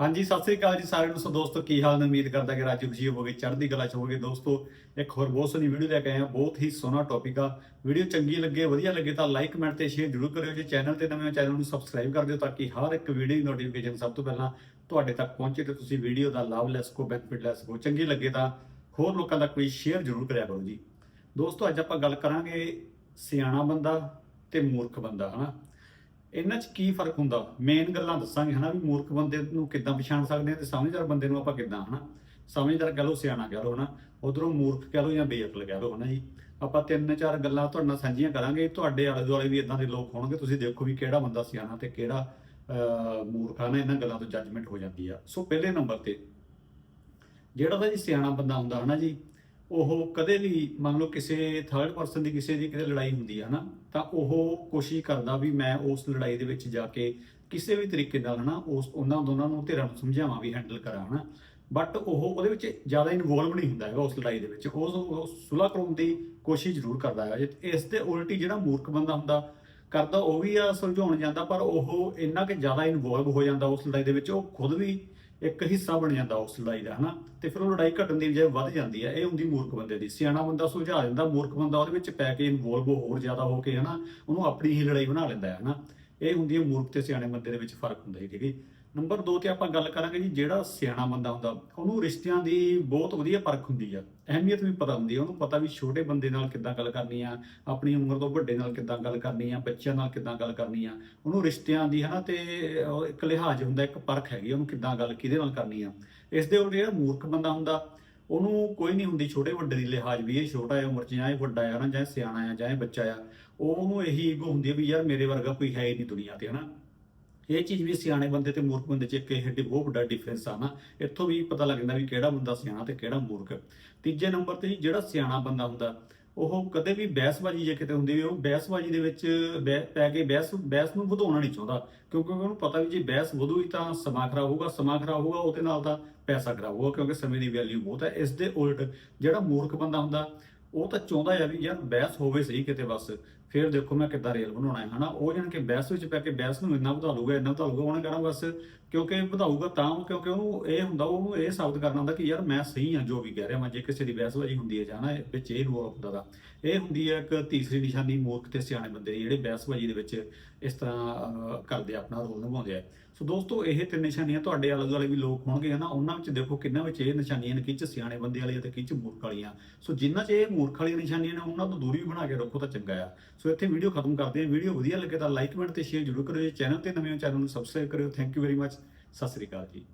ਹਾਂਜੀ, ਸਤਿ ਸ੍ਰੀ ਅਕਾਲ ਜੀ ਸਾਰਿਆਂ ਨੂੰ। ਸੋ ਦੋਸਤੋ, ਕੀ ਹਾਲ ਨੇ? ਉਮੀਦ ਕਰਦਾ ਕਿ ਰਾਜੀ ਖੁਸ਼ੀ ਹੋਵੋਗੇ, ਚੜ੍ਹਦੀ ਕਲਾ ਚ ਹੋਵੋਗੇ। ਦੋਸਤੋ, ਇੱਕ ਹੋਰ ਬਹੁਤ ਸੋਹਣੀ ਵੀਡੀਓ ਲੈ ਕੇ ਆਏ ਹਾਂ। ਬਹੁਤ ਹੀ ਸੋਹਣਾ ਟੌਪਿਕ ਆ। ਵੀਡੀਓ ਚੰਗੀ ਲੱਗੇ, ਵਧੀਆ ਲੱਗੇ ਤਾਂ ਲਾਈਕ ਕਮੈਂਟ ਤੇ ਸ਼ੇਅਰ ਜ਼ਰੂਰ ਕਰਿਓ ਜੇ। ਚੈਨਲ ਤੇ ਨਵੇਂ ਹੋ ਚੈਨਲ ਨੂੰ ਸਬਸਕ੍ਰਾਈਬ ਕਰ ਦਿਓ ਤਾਂ ਕਿ ਹਰ ਇੱਕ ਵੀਡੀਓ ਦੀ ਨੋਟੀਫਿਕੇਸ਼ਨ ਸਭ ਤੋਂ ਪਹਿਲਾਂ ਤੁਹਾਡੇ ਤੱਕ ਪਹੁੰਚੇ ਤੇ ਤੁਸੀਂ ਵੀਡੀਓ ਦਾ ਲਾਭ ਲੈ ਸਕੋ ਬੈਨੀਫਿਟ ਲੈ ਸਕੋ ਚੰਗੀ ਲੱਗੇ ਤਾਂ ਹੋਰ ਲੋਕਾਂ ਤੱਕ ਵੀ ਸ਼ੇਅਰ ਜ਼ਰੂਰ ਕਰਿਆ ਕਰੋ ਜੀ। ਦੋਸਤੋ, ਅੱਜ ਆਪਾਂ ਗੱਲ ਕਰਾਂਗੇ ਸਿਆਣਾ ਬੰਦਾ ਤੇ ਮੂਰਖ ਬੰਦਾ, ਹਨਾ? ਇਹਨਾਂ 'ਚ ਕੀ ਫ਼ਰਕ ਹੁੰਦਾ? ਮੇਨ ਗੱਲਾਂ ਦੱਸਾਂਗੇ ਹਨਾ ਵੀ ਮੂਰਖ ਬੰਦੇ ਨੂੰ ਕਿੱਦਾਂ ਪਛਾਣ ਸਕਦੇ ਆ ਤੇ ਸਮਝਦਾਰ ਬੰਦੇ ਨੂੰ ਆਪਾਂ ਕਿੱਦਾਂ ਹਨਾ? ਸਮਝਦਾਰ ਕਹ ਲਓ ਸਿਆਣਾ ਕਹ ਲਓ ਹਨਾ? ਉਧਰੋਂ ਮੂਰਖ ਕਹ ਲਓ ਜਾਂ ਬੇਅਕਲ ਕਹ ਲਓ ਹਨਾ ਜੀ? ਆਪਾਂ ਤਿੰਨ ਚਾਰ ਗੱਲਾਂ ਤੁਹਾਡੇ ਨਾਲ ਸਾਂਝੀਆਂ ਕਰਾਂਗੇ। ਤੁਹਾਡੇ ਆਲੇ ਦੁਆਲੇ ਵੀ ਇਦਾਂ ਦੇ ਲੋਕ ਹੋਣਗੇ ਤੁਸੀਂ ਦੇਖੋ ਵੀ ਕਿਹੜਾ ਬੰਦਾ ਸਿਆਣਾ ਤੇ ਕਿਹੜਾ ਅਹ, ਮੂਰਖ ਆ ਨਾ ਇਹਨਾਂ ਗੱਲਾਂ ਤੋਂ ਜੱਜਮੈਂਟ ਹੋ ਜਾਂਦੀ ਆ। ਸੋ ਪਹਿਲੇ ਨੰਬਰ ਤੇ ਜਿਹੜਾ ਤਾਂ ਜੀ ਸਿਆਣਾ ਬੰਦਾ ਹੁੰਦਾ ਹਨਾ ਜੀ? ਉਹ ਕਦੇ ਵੀ ਮੰਨ ਲਓ ਕਿਸੇ ਥਰਡ ਪਰਸਨ ਦੀ ਕਿਸੇ ਦੀ ਕਿਤੇ ਲੜਾਈ ਹੁੰਦੀ ਹੈ ਨਾ ਤਾਂ ਉਹ ਕੋਸ਼ਿਸ਼ ਕਰਦਾ ਵੀ ਮੈਂ ਉਸ ਲੜਾਈ ਦੇ ਵਿੱਚ ਜਾ ਕੇ ਕਿਸੇ ਵੀ ਤਰੀਕੇ ਨਾਲ, ਹਨਾ, ਉਸ ਉਹਨਾਂ ਦੋਨਾਂ ਨੂੰ ਧਿਰਾਂ ਨੂੰ ਸਮਝਾਵਾਂ ਵੀ ਹੈਂਡਲ ਕਰਾਂ, ਹਨਾ? ਬਟ ਉਹ ਉਹਦੇ ਵਿੱਚ ਜ਼ਿਆਦਾ ਇਨਵੋਲਵ ਨਹੀਂ ਹੁੰਦਾ ਹੈਗਾ ਉਸ ਲੜਾਈ ਦੇ ਵਿੱਚ। ਉਹ ਸੁਲ੍ਹਾ ਕਰਾਉਣ ਦੀ ਕੋਸ਼ਿਸ਼ ਜ਼ਰੂਰ ਕਰਦਾ ਹੈਗਾ। ਜੇ ਇਸ ਦੇ ਉਲਟੀ ਜਿਹੜਾ ਮੂਰਖ ਬੰਦਾ ਹੁੰਦਾ, ਕਰਦਾ ਉਹ ਵੀ ਆ, ਸੁਲਝਾਉਣ ਜਾਂਦਾ, ਪਰ ਉਹ ਇੰਨਾ ਕਿ ਜ਼ਿਆਦਾ ਇਨਵੋਲਵ ਹੋ ਜਾਂਦਾ ਉਸ ਲੜਾਈ ਦੇ ਵਿੱਚ, ਉਹ ਖੁਦ ਵੀ ਇੱਕ ਹਿੱਸਾ ਬਣ ਜਾਂਦਾ ਉਸ ਲੜਾਈ ਦਾ, ਹਨਾ? ਤੇ ਫਿਰ ਉਹ ਲੜਾਈ ਘਟਣ ਦੀ ਬਜਾਏ ਵੱਧ ਜਾਂਦੀ ਹੈ, ਇਹ ਹੁੰਦੀ ਮੂਰਖ ਬੰਦੇ ਦੀ। ਸਿਆਣਾ ਬੰਦਾ ਸੁਲਝਾ ਦਿੰਦਾ, ਮੂਰਖ ਬੰਦਾ ਉਹਦੇ ਵਿੱਚ ਪੈ ਕੇ ਇਨਵੋਲਵ ਹੋਰ ਜ਼ਿਆਦਾ ਹੋ ਕੇ, ਹਨਾ? ਉਹਨੂੰ ਆਪਣੀ ਹੀ ਲੜਾਈ ਬਣਾ ਲੈਂਦਾ ਹੈ, ਹਨਾ? ਇਹ ਹੁੰਦੀ ਹੈ ਮੂਰਖ ਤੇ ਸਿਆਣੇ ਬੰਦੇ ਦੇ ਵਿੱਚ ਫ਼ਰਕ ਹੁੰਦਾ ਹੈ ਠੀਕ ਹੈ ਨੰਬਰ 2 ਤੇ ਆਪਾਂ ਗੱਲ ਕਰਾਂਗੇ ਜੀ ਜਿਹੜਾ ਸਿਆਣਾ ਬੰਦਾ ਹੁੰਦਾ, ਉਹਨੂੰ ਰਿਸ਼ਤਿਆਂ ਦੀ ਬਹੁਤ ਵਧੀਆ ਪਰਖ ਹੁੰਦੀ ਆ, ਅਹਿਮੀਅਤ ਵੀ ਪਤਾ ਹੁੰਦੀ ਆ, ਉਹਨੂੰ ਪਤਾ ਵੀ ਛੋਟੇ ਬੰਦੇ ਨਾਲ ਕਿੱਦਾਂ ਗੱਲ ਕਰਨੀ ਆ, ਆਪਣੀ ਉਮਰ ਤੋਂ ਵੱਡੇ ਨਾਲ ਕਿੱਦਾਂ ਗੱਲ ਕਰਨੀ ਆ, ਬੱਚਿਆਂ ਨਾਲ ਕਿੱਦਾਂ ਗੱਲ ਕਰਨੀ ਆ, ਉਹਨੂੰ ਰਿਸ਼ਤਿਆਂ ਦੀ ਹਨਾ ਤੇ ਉਹ ਇੱਕ ਲਿਹਾਜ਼ ਹੁੰਦਾ, ਇੱਕ ਪਰਖ ਹੈਗੀ ਉਹਨੂੰ ਕਿੱਦਾਂ ਗੱਲ ਕਿਹਦੇ ਨਾਲ ਕਰਨੀ ਆ। ਇਸ ਦੇ ਉਲਟ ਜਿਹੜਾ ਮੂਰਖ ਬੰਦਾ ਹੁੰਦਾ, ਉਹਨੂੰ ਕੋਈ ਨਹੀਂ ਹੁੰਦੀ ਛੋਟੇ ਵੱਡੇ ਦੀ ਲਿਹਾਜ਼ ਵੀ, ਇਹ ਛੋਟਾ ਹੈ ਉਮਰ 'ਚ ਜਾਂ ਇਹ ਵੱਡਾ ਹੈ ਨਾ ਜਾਂ ਸਿਆਣਾ ਹੈ ਜਾਂ ਇਹ ਬੱਚਾ ਆ ਉਹ ਉਹਨੂੰ ਇਹੀ ਈਗੋ ਹੁੰਦੀ ਹੈ ਵੀ ਯਾਰ ਮੇਰੇ ਵਰਗਾ ਕੋਈ ਹੈ ਹੀ ਨਹੀਂ ਦੁਨੀਆ ਤੇ ਹਨਾ। ਇਹ ਚੀਜ਼ ਵੀ ਸਿਆਣੇ ਬੰਦੇ ਤੇ ਮੂਰਖ ਬੰਦੇ 'ਚ ਇੱਕ ਇਹ ਬਹੁਤ ਵੱਡਾ ਡਿਫਰੈਂਸ ਆ ਨਾ। ਇੱਥੋਂ ਵੀ ਪਤਾ ਲੱਗ ਜਾਂਦਾ ਵੀ ਕਿਹੜਾ ਬੰਦਾ ਸਿਆਣਾ ਤੇ ਕਿਹੜਾ ਮੂਰਖ। ਤੀਜੇ ਨੰਬਰ ਤੇ ਜਿਹੜਾ ਸਿਆਣਾ ਬੰਦਾ ਹੁੰਦਾ, ਉਹ ਕਦੇ ਵੀ ਬਹਿਸਬਾਜ਼ੀ ਜੇ ਕਿਤੇ ਹੁੰਦੀ ਵੀ ਉਹ ਬਹਿਸਬਾਜ਼ੀ ਦੇ ਵਿੱਚ ਬਹਿ- ਪੈ ਕੇ ਬਹਿਸ ਬਹਿਸ ਨੂੰ ਵਧਾਉਣਾ ਨਹੀਂ ਚਾਹੁੰਦਾ। ਕਿਉਂਕਿ ਉਹਨੂੰ ਪਤਾ ਵੀ ਜੇ ਬਹਿਸ ਵਧੂਗੀ ਤਾਂ ਸਮਾਂ ਖਰਾਬ ਹੋਊਗਾ, ਸਮਾਂ ਖਰਾਬ ਹੋਊਗਾ, ਉਹਦੇ ਨਾਲ ਤਾਂ ਪੈਸਾ ਖਰਾਬ ਹੋਊਗਾ, ਕਿਉਂਕਿ ਸਮੇਂ ਦੀ ਵੈਲਿਊ ਬਹੁਤ ਹੈ। ਇਸ ਦੇ ਉਲਟ ਜਿਹੜਾ ਮੂਰਖ ਬੰਦਾ ਹੁੰਦਾ ਉਹ ਤਾਂ ਚਾਹੁੰਦਾ ਆ ਵੀ ਯਾਰ ਬਹਿਸ ਹੋਵੇ ਸਹੀ ਕਿਤੇ ਬਸ, ਫਿਰ ਦੇਖੋ ਮੈਂ ਕਿੱਦਾਂ ਰੇਲ ਬਣਾਉਣਾ ਹੈ, ਹਨਾ? ਉਹ ਜਾਣ ਕਿ ਬਹਿਸ ਵਿੱਚ ਪੈ ਕੇ ਬਹਿਸ ਨੂੰ ਇੰਨਾ ਵਧਾ ਲੂਗਾ ਇੰਨਾ ਵਧਾ ਲੂਗਾ ਉਹਨੇ ਕਹਿਣਾ ਬਸ, ਕਿਉਂਕਿ ਵਧਾਊਗਾ ਤਾਂ, ਕਿਉਂਕਿ ਉਹਨੂੰ ਇਹ ਹੁੰਦਾ, ਉਹਨੂੰ ਇਹ ਸਾਬਤ ਕਰਨਾ ਹੁੰਦਾ ਕਿ ਯਾਰ ਮੈਂ ਸਹੀ ਹਾਂ, ਜੋ ਵੀ ਕਹਿ ਰਿਹਾ ਮੈਂ, ਜੇ ਕਿਸੇ ਦੀ ਬਹਿਸਬਾਜ਼ੀ ਹੁੰਦੀ ਹੈ ਜਾਣਾ ਵਿੱਚ ਇਹ ਇਨਵੋਲਵ ਹੁੰਦਾ ਦਾ। ਇਹ ਹੁੰਦੀ ਹੈ ਇੱਕ ਤੀਸਰੀ ਨਿਸ਼ਾਨੀ ਮੂਰਖ ਤੇ ਸਿਆਣੇ ਬੰਦੇ ਦੀ, ਜਿਹੜੇ ਬਹਿਸਬਾਜ਼ੀ ਦੇ ਵਿੱਚ ਇਸ ਤਰ੍ਹਾਂ ਕਰਦੇ ਆਪਣਾ ਰੋਲ ਨਿਭਾਉਂਦੇ ਆ। ਸੋ ਦੋਸਤੋ, ਇਹ ਤਿੰਨ ਨਿਸ਼ਾਨੀਆਂ ਤੁਹਾਡੇ ਆਲੇ ਦੁਆਲੇ ਵੀ ਲੋਕ ਹੋਣਗੇ, ਹਨਾ? ਉਹਨਾਂ ਵਿੱਚ ਦੇਖੋ ਕਿੰਨਾ ਵਿੱਚ ਇਹ ਨਿਸ਼ਾਨੀਆਂ ਨੇ, ਕਿਚ ਸਿਆਣੇ ਬੰਦੇ ਵਾਲੀਆਂ ਤੇ ਕਿਚ ਮੂਰਖ ਵਾਲੀਆਂ। ਸੋ ਜਿਨ੍ਹਾਂ 'ਚ ਇਹ ਮੂਰਖ ਵਾਲੀਆਂ ਨਿਸ਼ਾਨੀਆਂ ਨੇ, ਉਹਨਾਂ ਤੋਂ ਦੂਰੀ ਬਣਾ ਕੇ ਰੱਖੋ ਤਾਂ ਚੰਗਾ ਆ। ਸੋ ਇੱਥੇ ਵੀਡੀਓ ਖਤਮ ਕਰਦੇ ਹਾਂ। ਵੀਡੀਓ ਵਧੀਆ ਲੱਗੇ ਤਾਂ ਲਾਈਕ ਕਮੈਂਟ ਤੇ ਸ਼ੇਅਰ ਜ਼ਰੂਰ ਕਰਿਓ। ਜੇ ਚੈਨਲ ਤੇ ਨਵੇਂ ਹੋ ਚੈਨਲ ਨੂੰ ਸਬਸਕ੍ਰਾਈਬ ਕਰਿਓ। Thank you very much Sat Sri ਅਕਾਲ ਜੀ।